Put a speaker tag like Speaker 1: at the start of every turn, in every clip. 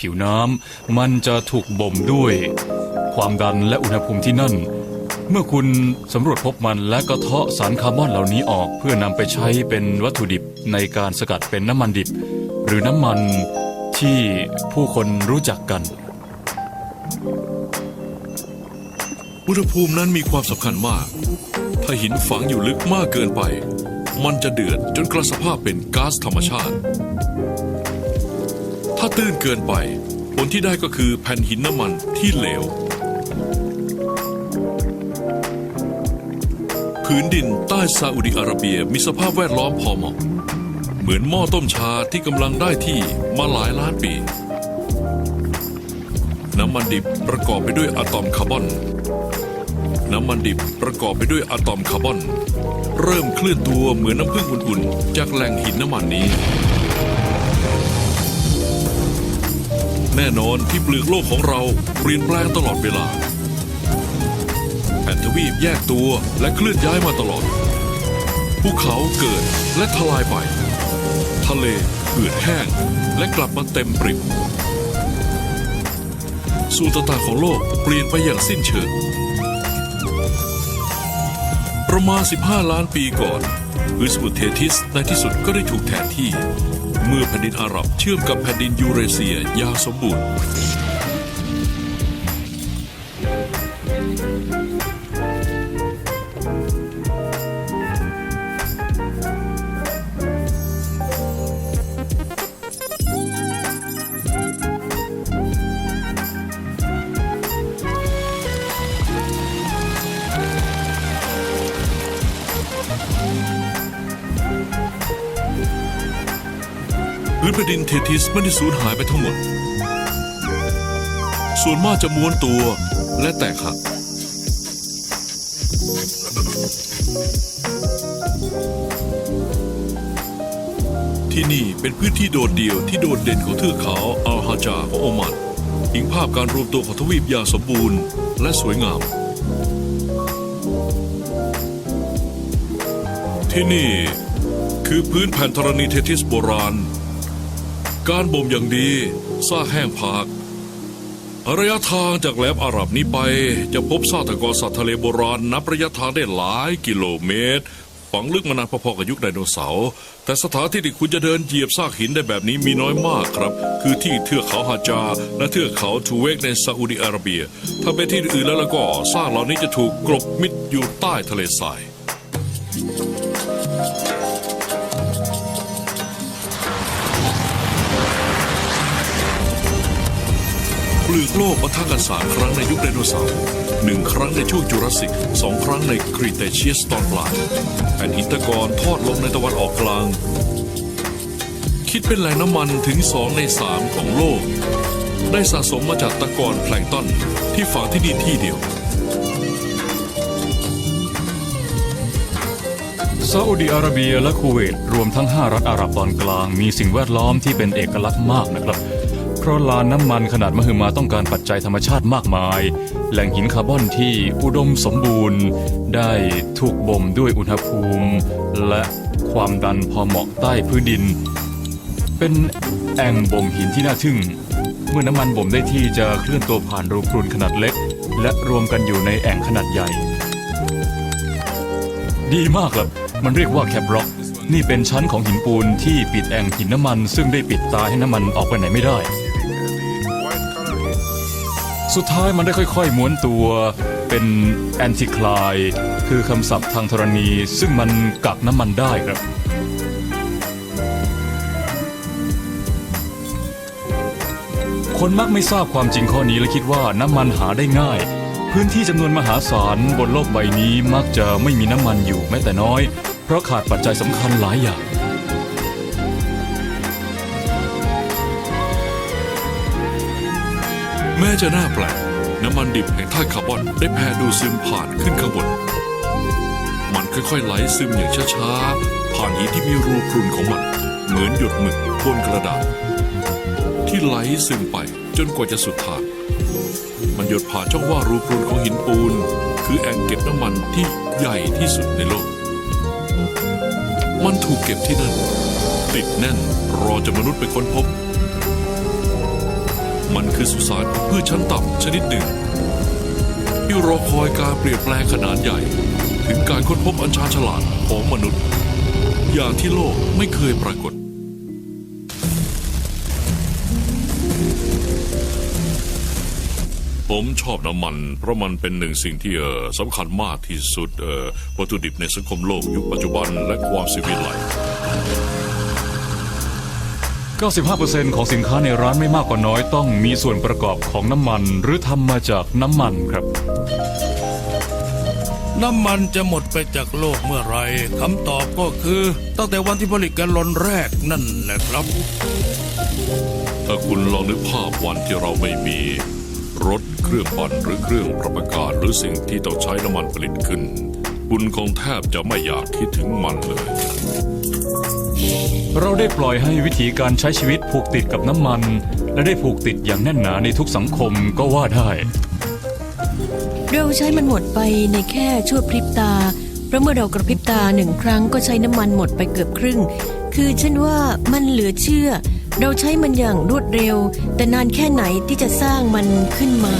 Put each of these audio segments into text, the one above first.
Speaker 1: ผิวน้ำมันจะถูกบ่มด้วย ความดันและอุณหภูมิที่นั่น เมื่อคุณสำรวจพบมันและกระเทาะสารคาร์บอนเหล่านี้ออกเพื่อนำไปใช้เป็นวัตถุดิบในการสกัดเป็นน้ำมันดิบ หรือน้ำมันที่ผู้คนรู้จักกัน
Speaker 2: อุณหภูมินั้นมีความสำคัญมาก ถ้าหินฝังอยู่ลึกมากเกินไป มันจะเดือดจนกลายสภาพเป็นก๊าซธรรมชาติาตื้นเกินไป ผลที่ได้ก็คือแผ่นหินน้ำมันที่เหลวพื้นดินใต้ซาอุดิอาระเบียมีสภาพแวดล้อมพอเหมาะ เหมือนหม้อต้มชาที่กำลังได้ที่มาหลายล้านปี น้ำมันดิบประกอบไปด้วยอะตอมคาร์บอน น้ำมันดิบประกอบไปด้วยอะตอมคาร์บอน เริ่มเคลื่อนตัวเหมือนน้ำผึ้งอุ่นๆ จากแหล่งหินน้ำมันนี้ แน่นอนที่เปลือกโลกของเราเปลี่ยนแปลงตลอดเวลาแผ่นทวีปแยกตัวและเคลื่อนย้ายมาตลอด ภูเขาเกิดและทลายไป ทะเลเหือดแห้งและกลับมาเต็มปริมส่วนต่างของโลกเปลี่ยนไปอย่างสิ้นเชิง ประมาณ 15 ล้านปีก่อนพื้นสมุทเททิสในที่สุดก็ได้ถูกแทนที่ เมื่อแผ่นดินอาหรับเชื่อมกับแผ่นดินยูเรเซียอย่างสมบูรณ์ พื้นแผ่นดินเททิสไม่ได้สูญหายไปทั้งหมด ส่วนมากจะม้วนตัวและแตกหัก ที่นี่เป็นพื้นที่โดดเดี่ยวที่โดดเด่นของเทือกเขาอัลฮาจาของโอมานอิงภาพการรวมตัวของทวีปอย่างสมบูรณ์และสวยงาม ที่นี่คือพื้นแผ่นธรณีเททิสโบราณ การบ่มอย่างดีซากแห้งผากระยะทางจากแหลมอาหรับนี้ไป จะพบซากตะกอนสัตว์ทะเลโบราณนับระยะทางได้หลายกิโลเมตร ฝังลึกมานานพอๆกับยุคไดโนเสาร์แต่สถานที่ที่คุณจะเดินเหยียบซากหินได้แบบนี้มีน้อยมากครับ คือที่เทือกเขาฮาจา และเทือกเขาทูเวกในซาอุดิอาระเบีย ถ้าเป็นที่อื่นแล้วแล้วก็ซากเหล่านี้จะถูกกลบมิดอยู่ใต้ทะเลทราย เปลือกโลกปะทะกันสามครั้งในยุคไดโนเสาร์หนึ่งครั้งในช่วงจูราสสิกสองครั้งในครีเตเชียสตอนปลายแผ่นหินตะกอนทอดลงในตะวันออกกลาง คิดเป็นแหล่งน้ำมันถึงสองในสามของโลก ได้สะสมมาจากตะกอนแพลงต้นที่ฝังที่ดินที่เดียว
Speaker 1: ซาอุดิอาระเบียและคูเวตรวมทั้ง 5 รัฐอาหรับตอนกลาง มีสิ่งแวดล้อมที่เป็นเอกลักษณ์มากนะครับ ราะลานน้ำมันขนาดมหึมาต้องการปัจจัยธรรมชาติมากมาย แหล่งหินคาร์บอนที่อุดมสมบูรณ์ ได้ถูกบ่มด้วยอุณหภูมิ และความดันพอเหมาะใต้พื้นดิน เป็นแอ่งบ่มหินที่น่าทึ่ง เมื่อน้ำมันบ่มได้ที่จะเคลื่อนตัวผ่านรูพรุนขนาดเล็ก และรวมกันอยู่ในแอ่งขนาดใหญ่ ดีมากครับมันเรียกว่าแคปร็อกนี่เป็นชั้นของหินปูนที่ปิดแอ่งหินน้ำมัน ซึ่งได้ปิดตาให้น้ำมันออกไปไหนไม่ได้ สุดท้ายมันได้ค่อยๆม้วนตัวเป็นแอนติคลายคือคำศัพท์ทางธรณี ซึ่งมันกักน้ำมันได้ครับ คนมักไม่ทราบความจริงข้อนี้และคิดว่าน้ำมันหาได้ง่าย พื้นที่จำนวนมหาศาลบนโลกใบนี้มักจะไม่มีน้ำมันอยู่แม้แต่น้อย เพราะขาดปัจจัยสำคัญหลายอย่าง
Speaker 2: แม้จะน่าแปลก น้ำมันดิบแห่งธาตุคาร์บอนได้แผ่ดูซึมผ่านขึ้นข้างบน มันค่อยๆไหลซึมอย่างช้าๆ ผ่านหินที่มีรูพรุนของมัน เหมือนหยดหมึกบนกระดาษ ที่ไหลซึมไปจนกว่าจะสุดทางมันหยดผ่านช่องว่ารูพรุนของหินปูน คือแอ่งเก็บน้ำมันที่ใหญ่ที่สุดในโลก มันถูกเก็บที่นั่น ติดแน่นรอจะมนุษย์ไปค้นพบ มันคือสุสานพืชชั้นต่ำชนิดหนึ่ง ที่รอคอยการเปลี่ยนแปลงขนาดใหญ่ ถึงการค้นพบอันชาญฉลาดของมนุษย์ อย่างที่โลกไม่เคยปรากฏ ผมชอบน้ำมัน เพราะมันเป็นหนึ่งสิ่งที่เออสำคัญมากที่สุดเออวัตถุดิบในสังคมโลกยุคปัจจุบันและความสิวิไล
Speaker 1: 95%ของสินค้าในร้านไม่มากกว่าน้อยต้องมีส่วนประกอบของน้ำมัน หรือทำมาจากน้ำมันครับ
Speaker 3: น้ำมันจะหมดไปจากโลกเมื่อไหรคำตอบก็คือ ตั้งแต่วันที่ผลิตแกันลอนแรกนั่นแหละครับ
Speaker 2: ถ้าคุณลองนึกภาพวันที่เราไม่มี รถเครื่องปั่นหรือเครื่องประกอบหรือสิ่งที่ต้องใช้น้ำมันผลิตขึ้น คุณคงแทบจะไม่อยากคิดถึงมันเลย
Speaker 1: เราได้ปล่อยให้วิธีการใช้ชีวิตผูกติดกับน้ำมัน และได้ผูกติดอย่างแน่นหนาในทุกสังคมก็ว่าได้
Speaker 4: เราใช้มันหมดไปในแค่ชั่วพริบตา เพราะเมื่อเรากระพริบตาหนึ่งครั้งก็ใช้น้ำมันหมดไปเกือบครึ่ง คือฉันว่ามันเหลือเชื่อ เราใช้มันอย่างรวดเร็ว แต่นานแค่ไหนที่จะสร้างมันขึ้นมา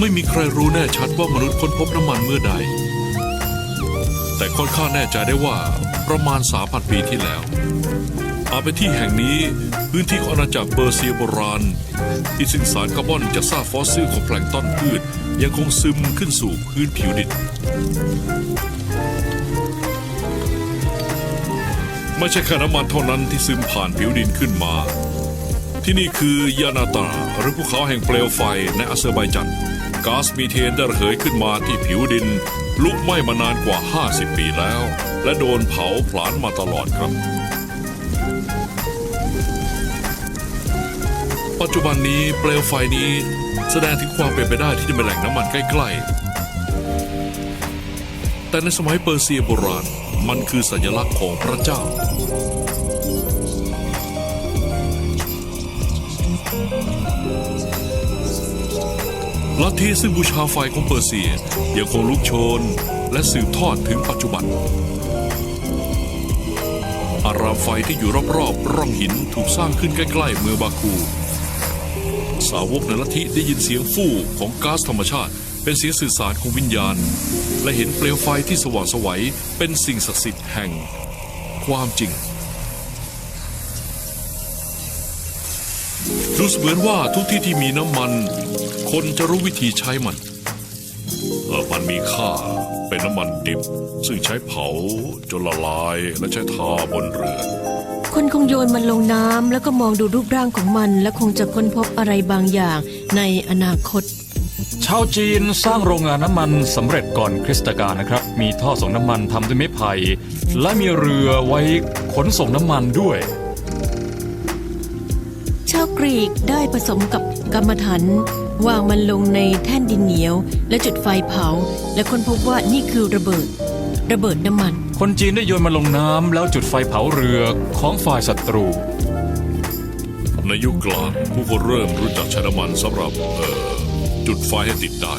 Speaker 2: ไม่มีใครรู้แน่ชัดว่ามนุษย์ค้นพบน้ำมันเมื่อใด แต่ค่อนข้างแน่ใจได้ว่าประมาณ 3,000 ปีที่แล้ว อาเป็นที่แห่งนี้พื้นที่ของอาณาจักรเปอร์เซียโบราณ ที่ซึ่งสารคาร์บอนจากซากฟอสซิลของแพลงต้นพืช ยังคงซึมขึ้นสู่พื้นผิวดินไม่ใช่แค่น้ำมันเท่านั้นที่ซึมผ่านผิวดินขึ้นมา ที่นี่คือยานาตาหรือภูเขาแห่งเปลวไฟในอาเซอร์ไบจัน ก๊าซมีเทนได้ระเหยขึ้นมาที่ผิวดิน ลุกไหม้มานานกว่า 50 ปีแล้ว และโดนเผาผลาญมาตลอดครับ ปัจจุบันนี้เปลวไฟนี้แสดงถึงความเป็นไปได้ที่จะเป็นแหล่งน้ำมันใกล้ ๆ แต่ในสมัยเปอร์เซียโบราณมันคือสัญลักษณ์ของพระเจ้า ลัทธิซึ่งบูชาไฟของเปอร์เซียยังคงลุกโชนและสืบทอดถึงปัจจุบัน อารามไฟที่อยู่รอบๆร่องหินถูกสร้างขึ้นใกล้ๆเมืองบาคู สาวกในลัทธิได้ยินเสียงฟู่ของก๊าซธรรมชาติ เป็นเสียงสื่อสารของวิญญาณ และเห็นเปลวไฟที่สว่างไสวัยเป็นสิ่งศักดิ์สิทธิ์แห่ง ความจริงดูเสมือนว่าทุกที่ที่มีน้ำมัน คนจะรู้วิธีใช้มันเออมันมีค่าเป็นน้ำมันดิบ ซึ่งใช้เผาจนละลายและใช้ทาบนเรือ
Speaker 4: คนคงโยนมันลงน้ำแล้วก็มองดูรูปร่างของมัน และคงจะค้นพบอะไรบางอย่างในอนาคต
Speaker 1: ชาวจีนสร้างโรงงานน้ำมันสำเร็จก่อนคริสตกาลนะครับ มีท่อส่งน้ำมันทำด้วยไม้ไผ่และมีเรือไว้ขนส่งน้ำมันด้วย
Speaker 4: ชาวกรีกได้ผสมกับกรรมฐาน วางมันลงในแท่นดินเหนียว และจุดไฟเผา และค้นพบว่านี่คือระเบิด ระเบิดน้ำมัน
Speaker 1: คนจีนได้โยนมันลงน้ำแล้วจุดไฟเผาเรือของฝ่ายศัตรู
Speaker 2: ในยุคกลางผู้คนเริ่มรู้จักใช้น้ำมันสำหรับเอ่อจุดไฟให้ติดได้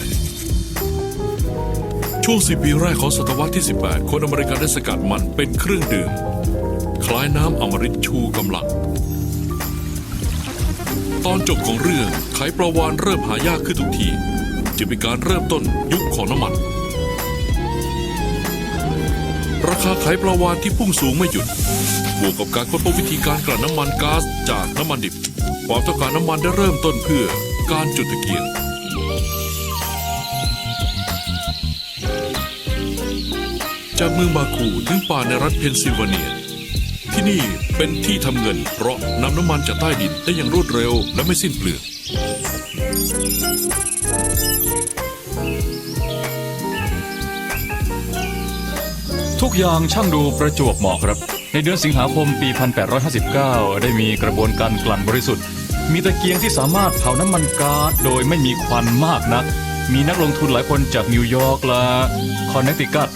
Speaker 2: ช่วงสิปีแรกของศตวรรษที่ 18 คนอเมริกันได้สกัดมันเป็นเครื่องดื่ม คล้ายน้ำอมฤตชูกำลัง ตอนจบของเรื่องไขปลาวานเริ่มหายากขึ้นทุกทีจึงเป็นการเริ่มต้นยุคของน้ำมัน ราคาไขปลาวานที่พุ่งสูงไม่หยุด บวกกับการค้นพบวิธีการกลั่นน้ำมันก๊าซจากน้ำมันดิบ ความต้องการน้ำมันได้เริ่มต้นเพื่อการจุดตะเกียงจากเมืองบาคูถึงป่าในรัฐเพนซิลเวเนีย ที่นี่เป็นที่ทำเงิน เพราะนำน้ำมันจากใต้ดินได้อย่างรวดเร็วและไม่สิ้นเปลือง
Speaker 1: ทุกอย่างช่างดูประจวบเหมาะครับ ในเดือนสิงหาคมปี 1859 ได้มีกระบวนการกลั่นบริสุทธิ์ มีตะเกียงที่สามารถเผาน้ำมันก๊าซโดยไม่มีควันมากนัก มีนักลงทุนหลายคนจากนิวยอร์กและคอนเนตติคัต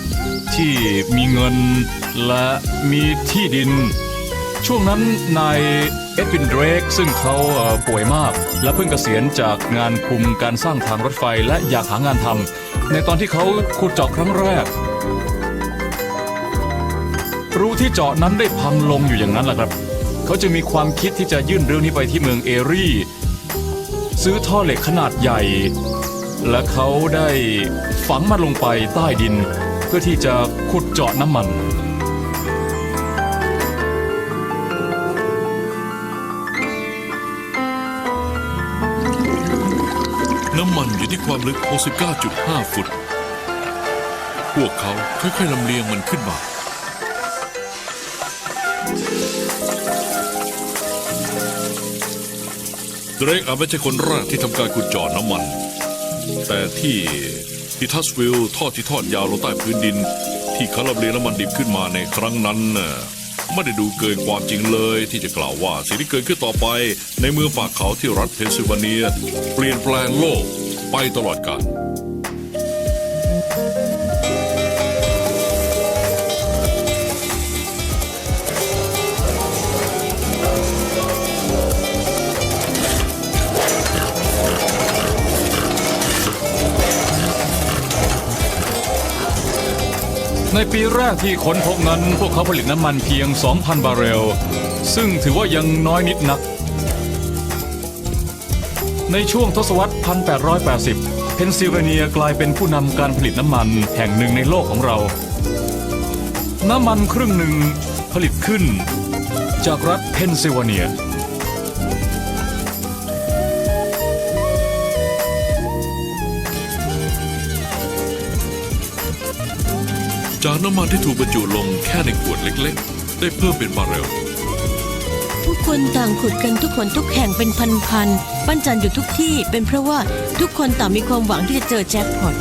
Speaker 1: ที่มีเงิน และมีที่ดิน ช่วงนั้นนายเอ็ดวินเดรกซึ่งเขาป่วยมาก และเพิ่งเกษียณจากงานคุมการสร้างทางรถไฟและอยากหางานทำในตอนที่เขาขุดเจาะครั้งแรก รูที่เจาะนั้นได้พังลงอยู่อย่างนั้นแหละครับ เขาจึงมีความคิดที่จะยื่นเรื่องนี้ไปที่เมืองเอรี่ ซื้อท่อเหล็กขนาดใหญ่ และเขาได้ฝังมันลงไปใต้ดิน พื่อที่จะขุดเจาะน้ำมัน
Speaker 2: น้ำมันอยู่ที่ความลึก 69.5 ฟุต พวกเขาค่อยๆลำเลียงมันขึ้นมาเดรกอาจไม่ใช่คนแรกที่ทำการขุดเจาะน้ำมัน แต่ที่ ที่ทัสวิลท่อที่ทอดยาวลงใต้พื้นดิน ที่เขาลำเลียงน้ำมันดิบขึ้นมาในครั้งนั้นน่ะไม่ได้ดูเกินความจริงเลยที่จะกล่าวว่าสิ่งที่เกิดขึ้นต่อไป ในเมืองปากเขาที่รัฐเพนซิลเวเนีย เปลี่ยนแปลงโลกไปตลอดกาล
Speaker 1: ในปีแรกที่ค้นพบนั้น พวกเขาผลิตน้ำมันเพียง 2,000 บาร์เรล ซึ่งถือว่ายังน้อยนิดนัก ในช่วงทศวรรษ 1880 เพนซิลเวเนียกลายเป็นผู้นำการผลิตน้ำมันแห่งหนึ่งในโลกของเรา น้ำมันครึ่งหนึ่งผลิตขึ้น จากรัฐเพนซิลเวเนีย
Speaker 2: จากน้ำมันที่ถูกบรรจุลงแค่ในขวดเล็กๆ ได้เพิ่มเป็นบาร์เรล
Speaker 4: ทุกคนต่างขุดกันทุกคนทุกแห่งเป็นพันๆ ปั้นจันอยู่ทุกที่เป็นเพราะว่าทุกคนต่างมีความหวังที่จะเจอแจ็คพอต